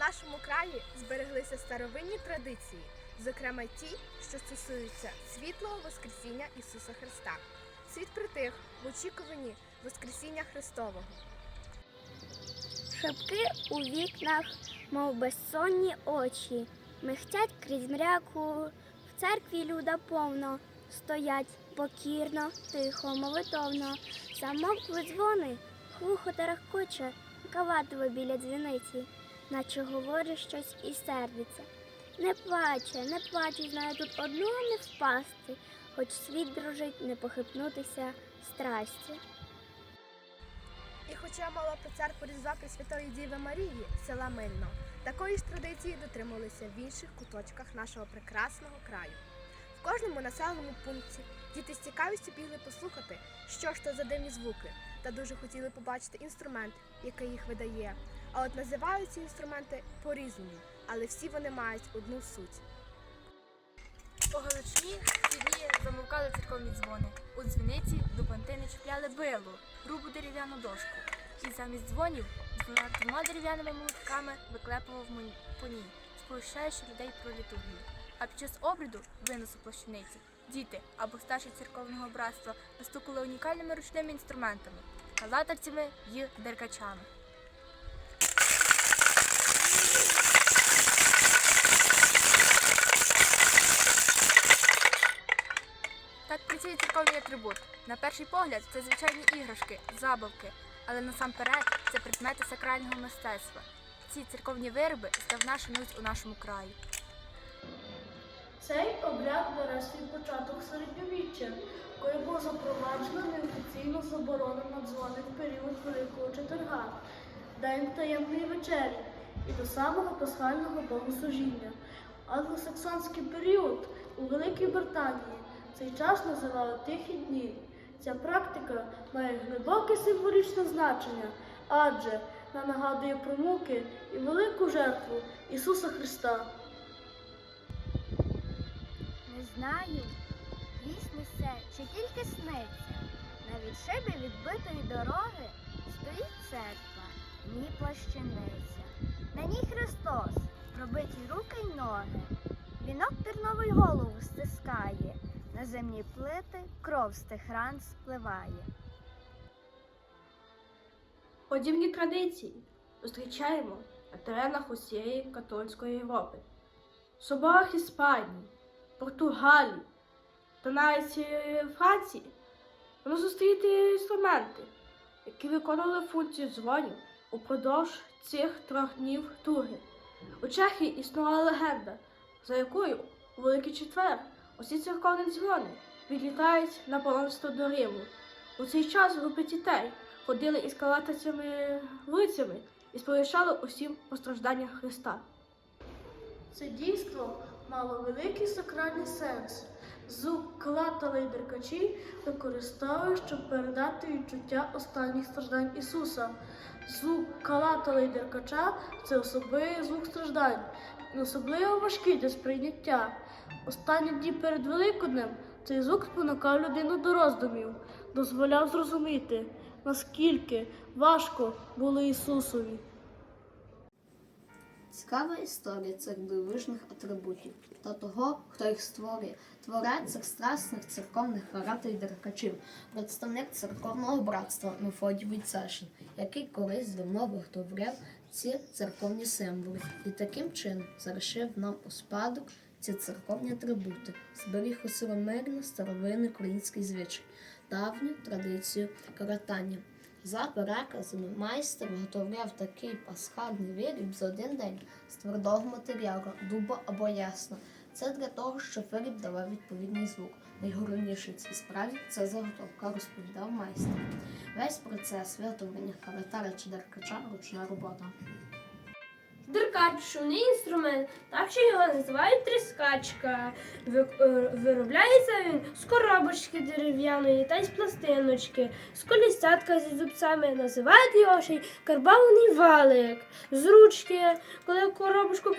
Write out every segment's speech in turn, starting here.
нашому краї збереглися старовинні традиції, зокрема ті, що стосуються світлого Воскресіння Ісуса Христа. Світ притих в очікуванні Воскресіння Христового. Шапки у вікнах, мов безсонні очі, михтять крізь мряку, в церкві люда повно, стоять покірно, тихо, молитовно, замовкли дзвони, глухо тарахкоче, кавативо біля дзвіниці, наче говорить щось і сердиться. Не плаче, не плаче, знає тут одного не впасти, хоч світ дружить, не похитнутися страсті. І хоча мова про церкву Різдва Пресвятої Діви Марії села Мильно, такої ж традиції дотримувалися в інших куточках нашого прекрасного краю. В кожному населеному пункті діти з цікавістю бігли послухати, що ж то за дивні звуки, та дуже хотіли побачити інструмент, який їх видає. А от називають ці інструменти по-різному, але всі вони мають одну суть. По Галичині ці дні замовкали церковні дзвони. У дзвіниці до пантини чіпляли билу, грубу дерев'яну дошку. І замість дзвонів двома, двома дерев'яними молотками виклепував по ній, сповіщаючи людей про літургію. А під час обряду виносу плащаниці діти або старші церковного братства настукали унікальними ручними інструментами, калатарцями й деркачами. Так працює церковний атрибут. На перший погляд це звичайні іграшки, забавки, але насамперед це предмети сакрального мистецтва. Ці церковні вироби здавна шанують у нашому краї. Цей обряд бере свій початок середньовіччя, коли було запроваджено неофіційну заборону на дзвони в період Великого Четверга, День таємної вечері і до самого пасхального богослужіння. Англосаксонський період у Великій Британії цей час називали Тихі дні. Ця практика має глибоке символічне значення, адже вона нагадує про муки і велику жертву Ісуса Христа. Не знаю, це чи тільки сниться. На відшибі відбитої дороги стоїть церква, в ній плащаниця. На ній Христос, пробиті руки й ноги. Вінок терновий голову стискає, на земні плити кров з тих спливає. Подібні традиції зустрічаємо на теренах усієї католицької Європи, в соборах Іспанії, Португалії та навіть е, Франції. Воно зустріти інструменти, які виконували функцію дзвонів упродовж цих трьох днів тури. У Чехії існувала легенда, за якою у Великий Четвер усі церковні дзвони відлітають на паломство до Риму. У цей час групи дітей ходили із калатацями лицями і сповіщали усім постраждання Христа. Це дійство мало великий сакральний сенс. Звук клатали й деркачі використовують, щоб передати відчуття останніх страждань Ісуса. Звук калатали й деркача це особливий звук страждань, особливо важкий для сприйняття. Останні дні перед Великоднем цей звук спонукав людину до роздумів, дозволяв зрозуміти, наскільки важко було Ісусові. Цікава історія цих дивовижних атрибутів та того, хто їх створює. Творець цих страсних церковних каратель деркачів, представник церковного братства Мефодій Войцешин, який колись давно виготовляв ці церковні символи і таким чином залишив нам у спадок ці церковні атрибути, зберіг у сиромирно старовинний український звичай, давню традицію каратання. За переказами майстер виготовляв такий пасхальний виріб за один день з твердого матеріалу, дуба або ясна. Це для того, щоб виріб давав відповідний звук. Найголовніше цій справі це заготовка, розповідав майстер. Весь процес виготовлення каратара чи деркача ручна робота. Деркач шумний інструмент, так що його називають тріскачка. Е, Виробляється він з коробочки дерев'яної та з пластиночки, з колістятка зі зубцями. Називають його ще й карбований валик. З ручки, коли коробочку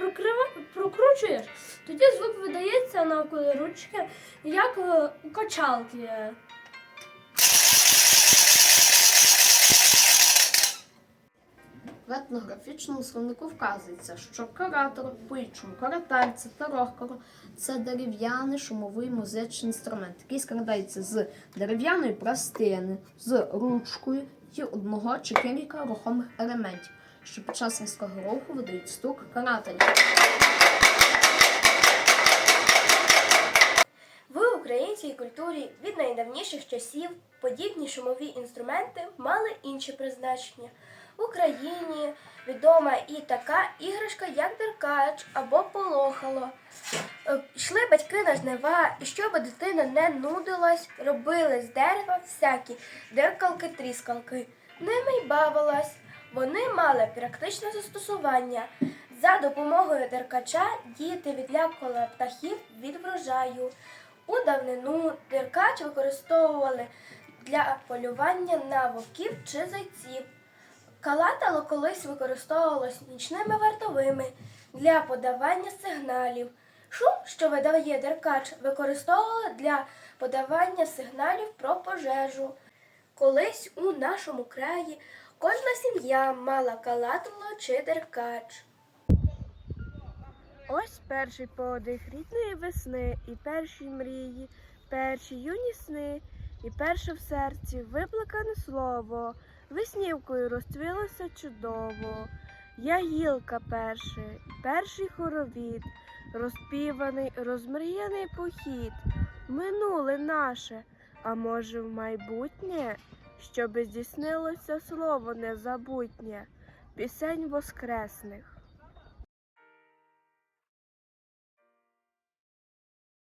прокручуєш, тоді звук видається навколо ручки, як е, у качалки. Етнографічному словнику вказується, що каратор, по-іншому карательце та рохкаро це дерев'яний шумовий музичний інструмент, який складається з дерев'яної пластини, з ручкою і одного чи кілька рухомих елементів, що під час різкого руху видають стук карателя. В українській культурі від найдавніших часів подібні шумові інструменти мали інші призначення. В Україні відома і така іграшка, як деркач або полохало. Е, Йшли батьки на жнива, і щоб дитина не нудилась, робили з дерева всякі деркалки-тріскалки. Ними й бавилась. Вони мали практичне застосування. За допомогою деркача діти відлякували птахів від врожаю. У давнину деркач використовували для полювання на вовків чи зайців. Калатало колись використовувалось нічними вартовими для подавання сигналів. Шум, що видає деркач, використовували для подавання сигналів про пожежу. Колись у нашому краї кожна сім'я мала калатало чи деркач. Ось перший подих рідної весни, і перші мрії, перші юні сни, і перше в серці виплакане слово, веснівкою розцвілося чудово. Я гілка перша, перший хоровід, розпіваний, розмріяний похід, минуле наше, а може, в майбутнє, щоби здійснилося слово незабутнє, пісень воскресних.